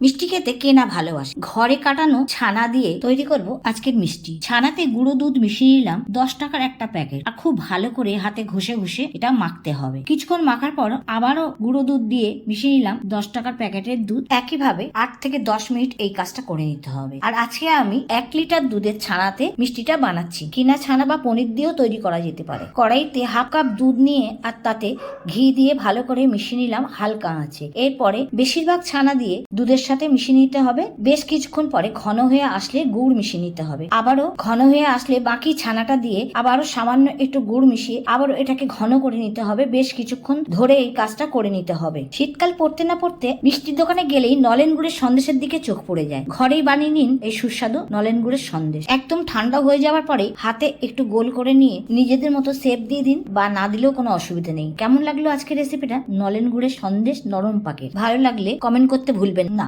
মিষ্টি খেতে কে না ভালোবাসে? ঘরে কাটানো ছানা দিয়ে তৈরি করব আজকের মিষ্টি। ছানাতে গুঁড়ো দুধ মিশিয়ে নিলাম, দশ টাকার একটা প্যাকেট। আর খুব ভালো করে হাতে ঘষে ঘষে এটা মাখতে হবে। কিছুক্ষণ মাখার পর আবারও গুঁড়ো দুধ দিয়ে মিশিয়ে নিলাম, দশ টাকার প্যাকেটের দুধ। একইভাবে আট থেকে দশ মিনিট এই কাজটা করে নিতে হবে। আর আজকে আমি এক লিটার দুধের ছানাতে মিষ্টিটা বানাচ্ছি। কিনা ছানা বা পনির দিয়েও তৈরি করা যেতে পারে। কড়াইতে হাফ কাপ দুধ নিয়ে আর তাতে ঘি দিয়ে ভালো করে মিশিয়ে নিলাম হালকা আঁচে। এরপরে বেশিরভাগ ছানা দিয়ে দুধের সাথে মিশিয়ে নিতে হবে। বেশ কিছুক্ষণ পরে ঘন হয়ে আসলে গুড় মিশিয়ে নিতে হবে। আবারও ঘন হয়ে আসলে বাকি ছানাটা দিয়ে আবারও সামান্য একটু গুড় মিশিয়ে আবারও এটাকে ঘন করে নিতে হবে। বেশ কিছুক্ষণ ধরে এই কাজটা করে নিতে হবে। শীতকাল পড়তে না পড়তে মিষ্টির দোকানে গেলেই নলেন গুড়ের সন্দেশের দিকে চোখ পড়ে যায়। ঘরেই বানিয়ে নিন এই সুস্বাদু নলেন গুড়ের সন্দেশ। একদম ঠান্ডা হয়ে যাওয়ার পরে হাতে একটু গোল করে নিয়ে নিজেদের মতো সেপ দিয়ে দিন বা না দিলেও কোনো অসুবিধা নেই। কেমন লাগল আজকের রেসিপিটা নলেন গুড়ের সন্দেশ নরম পাকে ভালো লাগলে কমেন্ট করতে ভুলবেন না।